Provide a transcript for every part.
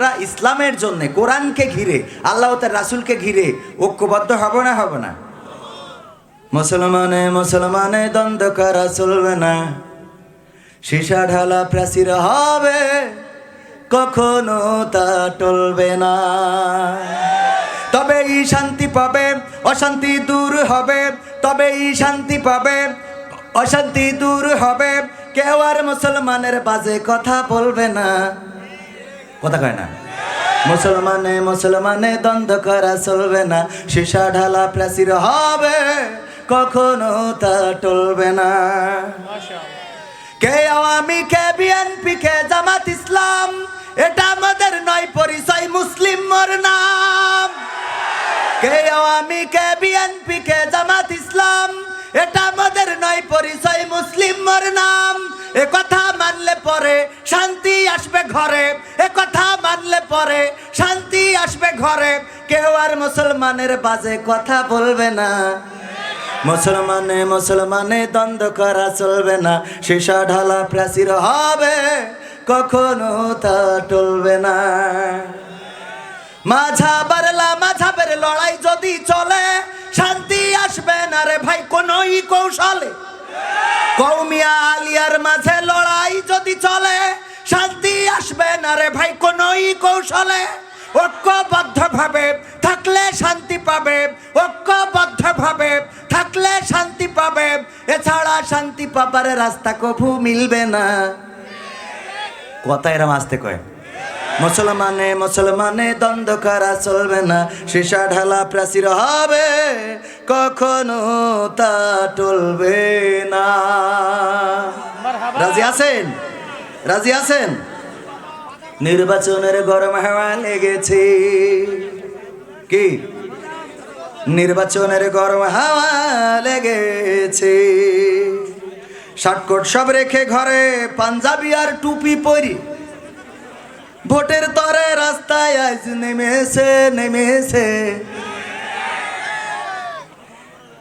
আমরা ইসলামের জন্য, কোরআনকে ঘিরে, আল্লাহ তার রাসুলকে ঘিরে ঐক্যবদ্ধ হব না হব না? মুসলমানে মুসলমানে দ্বন্দ্ব করা চলবে না। সীসা ঢালা প্রাচীর হবে, কখনো তা টলবে না। তবে তবেই শান্তি পাবে, অশান্তি দূর হবে তবে তবেই শান্তি পাবে, অশান্তি দূর হবে। কেউ আর মুসলমানের বাজে কথা বলবে না। কথা কয় না। মুসলমানে মুসলমানে দ্বন্দ্ব করা চলবে না, সীসা ঢালা প্রাচীর হবে, কখনো তা টলবে না। কে আওয়ামী, কে বিএনপি, কে জামাত ইসলাম, এটা আমাদের নয়, পরিচয় মুসলিম মোর নাম কে আওয়ামী, কে বিএনপি, কে জামাত ইসলাম? এটা আমাদের নয়, পরিচয় মুসলিম মোর নাম। এ কথা মানলে পরে শান্তি আসবে ঘরে। এ কথা মানলে পরে শান্তি আসবে ঘরে। কেউ আর মুসলমানের বাজে কথা বলবে না। মুসলমানে মুসলমানে দ্বন্দ্ব করা চলবে না। সীসা ঢালা প্রাচীর হবে, কখনো তা টলবে না। মাঝা বারলা, মাঝাবের লড়াই যদি চলে, শান্তি আসবে না রে ভাই, কোনই কৌশলে। কৌমিয়া আলিয়ার মাঝে লড়াই যদি চলে, শান্তি আসবে না রে ভাই, কোনই কৌশলে। ঐক্যবদ্ধ ভাবে থাকলে শান্তি পাবে ঐক্যবদ্ধ ভাবে থাকলে শান্তি পাবে, এছাড়া শান্তি পাবার রাস্তা কভু মিলবে না। কথা এরম আসতে কয়। মুসলমানে মুসলমানে দ্বন্দ্ব করা চলবে না। সীসা ঢালা প্রাচীর হবে, কখনো তা টলবে না। রাজি আছেন? রাজি আছেন? নির্বাচনের গরম হাওয়া লেগেছে। কি? নির্বাচনের গরম হাওয়া লেগেছে। শার্টকোট সব রেখে ঘরে পাঞ্জাবি আর টুপি পরি। ভোটের তরে রাস্তায় আজ নেমেছে নেমেছে।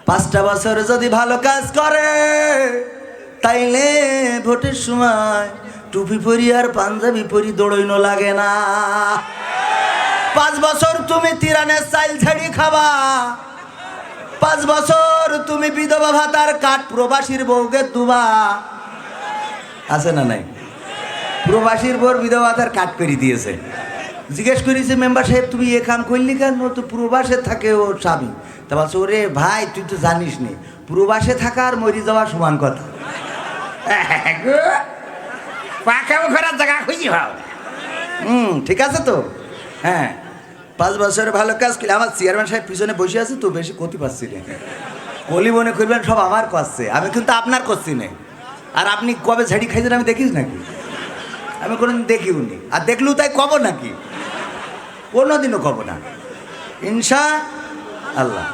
পাঁচটা বছর যদি ভালো কাজ করে, তাইলে ভোটের সময় টুপি পরি আর পাঞ্জাবি পরি দৌড়ইনো লাগে না। পাঁচ বছর তুমি তিরানের চাইল ছাড়ি খাবা। পাঁচ বছর তুমি বিধবা ভাতার কাঠ প্রবাসীর বউকে দুবা। আছে না নাই? প্রবাসীর বর বিধবা তার কাট করে দিয়েছে। জিজ্ঞেস করেছে মেম্বার সাহেব তুমি এ কাম করলি কেন? তো প্রবাসে থাকে ও স্বামী। তা বলছে ওরে ভাই তুই তো জানিস নি প্রবাসে থাকা আর মরি যাওয়া সমান কথা। জায়গা খুঁজি ভাও হুম ঠিক আছে তো? হ্যাঁ। পাঁচ বছরের ভালো কাজ করলে আমার চেয়ারম্যান সাহেব পিছনে বসে আছে তো বেশি ক্ষতি পাচ্ছি না। কলি মনে করবেন সব আমার করছে আমি কিন্তু আপনার করছি না। আর আপনি কবে ঝাড়ি খাইছেন আমি দেখিস নাকি? আমি কোনোদিন দেখিও নি আর দেখলেও তাই কব নাকি? কোনোদিনও কব না। ইনশা আল্লাহ,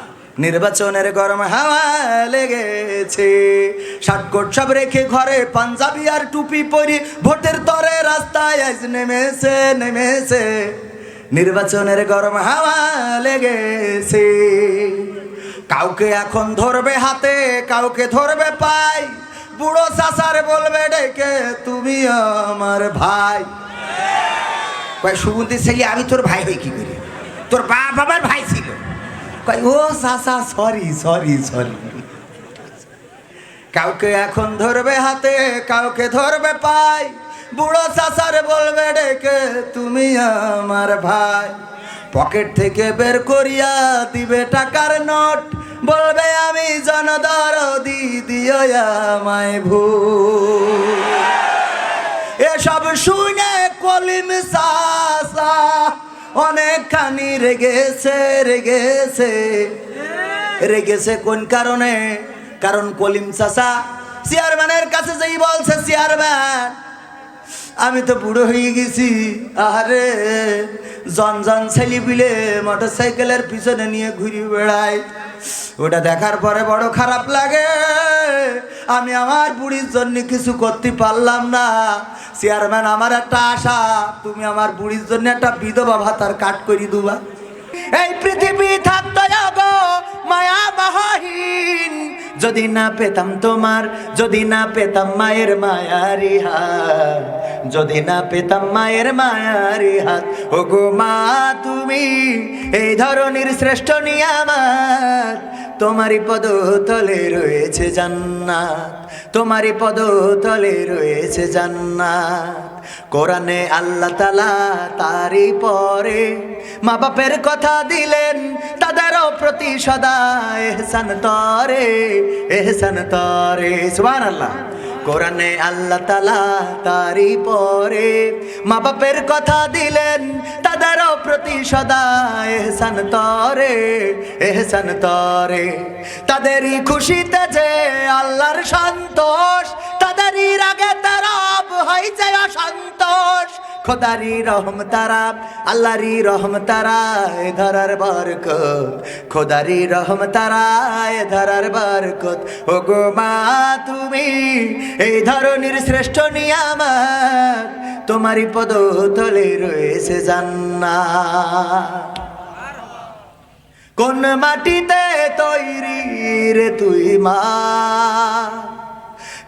নির্বাচনের গরম হাওয়া লেগেছে। শার্টকোট সব রেখে ঘরে পাঞ্জাবি আর টুপি পরি, ভোটের তরে রাস্তায় আজ নেমেছে নেমেছে। নির্বাচনের গরম হাওয়া লেগেছে। কাউকে এখন ধরবে হাতে, কাউকে ধরবে পাই বুড়ো চাচার বলবে, ডেকে তুমি আমার ভাই। কয় সুগন্ধি ছেলে, আমি তোর ভাই হই কি করি? তোর বাপ আমার ভাই ছিল। কই ও চাচা সরি সরি সরি কাউকে এখন ধরবে হাতে, কাউকে ধরবে পাই বুড়ো চাচার বলবে, ডেকে তুমি আমার ভাই। পকেট থেকে বের করিয়া দিবে টাকার নোট। বলবে, আমি জনদর দি আমায় ভুল এসব শুনে কলিম সাসা অনেকখানি রেগেছে রেগেছে। রেগেছে কোন কারণে? কারণ কলিম চাষা চেয়ারম্যানের কাছে যেই বলছে, চেয়ারম্যান, আমি তো বুড়ো হয়ে গেছি। আরে জন জন ছেলে পিলে মোটর সাইকেলের পিছনে নিয়ে ঘুরি বেড়ায়। ওটা দেখার পরে বড় খারাপ লাগে। আমি আমার বুড়ির জন্য কিছু করতে পারলাম না। চেয়ারম্যান আমার একটা আশা। তুমি আমার বুড়ির জন্য একটা বিধবা ভাতার কাট করি দুবা। এই পৃথিবী থাকতো মায়া মহাহীন যদি না পেতাম তোমার, যদি না পেতাম মায়ের মায়ারি হাত। যদি না পেতাম মায়ের মায়ারি হাত। ও গো মা, তুমি এই ধরনের শ্রেষ্ঠ নিয়ামাত। তোমারই পদ তলে রয়েছে জান্নাত, তোমারই পদ তলে রয়েছে জান্নাত। কোরআনে আল্লাহ তালা তারই পরে মা বাপের কথা দিলেন, তাদেরও প্রতি সদা এহসান তরে এহসান তরে। সুবান আল্লাহ কোরআনে আল্লাহ তালা তারি পরে মা বাপের কথা দিলেন, তাদেরও প্রতি সদা এহসান তরে এহসান তরে। তাদেরই খুশিতে যে আল্লাহর খোদারি রহম তারা, আল্লাহরি রহম তারা, এ ধরার বরকত। খোদারি রহম তারা, এ ধরার বরকত। ও গো মা, তুমি এই ধরনের শ্রেষ্ঠ নিয়ামত, তোমারই পদ তলে রয়েছে জান্না কোন মাটিতে তৈরি রে তুই মা?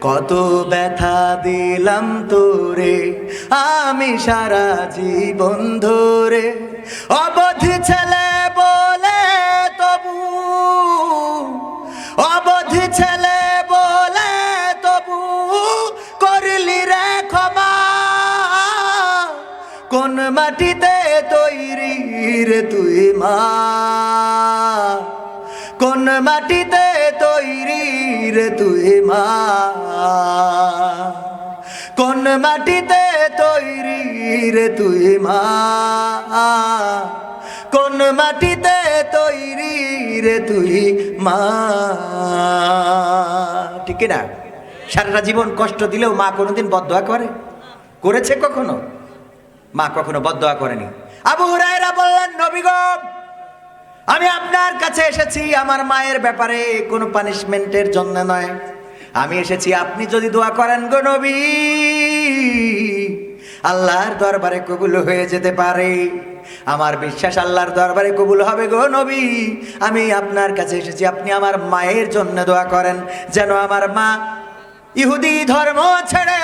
কত ব্যথা দিলাম তোরে, আমি সারা জীবন ধরে। অবধি ছেলে বলে তবু, অবধি ছেলে বলে তবু, করলি রে ক্ষমা। কোন মাটিতে তৈরি রে তুই মা? কোন মাটিতে তৈরি রে তুই মা? কোন মাটিতে তৈরি রে তুই মা? কোন মাটিতে তৈরি রে তুই মা? ঠিক না? সারাটা জীবন কষ্ট দিলেও মা কোনোদিন বদয়া করে? করেছে কখনো? মা কখনো বদয়া করেনি। আবু হুরায়রা বললেন, নবী গো আমি আপনার কাছে এসেছি, আমার মায়ের ব্যাপারে কোনো পানিশমেন্টের জন্য নয়। আমি এসেছি, আপনি যদি দোয়া করেন গো নবী, আল্লাহর দরবারে কবুল হয়ে যেতে পারে। আমার বিশ্বাস আল্লাহর দরবারে কবুল হবে গো নবী। আমি আপনার কাছে এসেছি, আপনি আমার মায়ের জন্য দোয়া করেন, যেন আমার মা ইহুদি ধর্ম ছেড়ে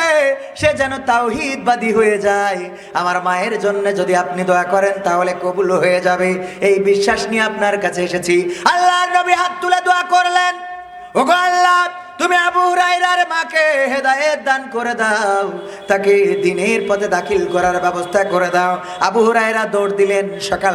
সে যেন তাওহিদবাদী হয়ে যায়। আমার মায়ের জন্য যদি আপনি দোয়া করেন, তাহলে কবুল হয়ে যাবে। এই বিশ্বাস নিয়ে আপনার কাছে এসেছি। আল্লাহ নবী হাত তুলে দোয়া করলেন। ওগো আল্লাহ, তুমি আবু হুরাইরার মাকে হেদায়েত দান করে দাও। তাকে দিনের পথে দাখিল করার ব্যবস্থা করে দাও। আবু রায়রা দৌড় দিলেন সকাল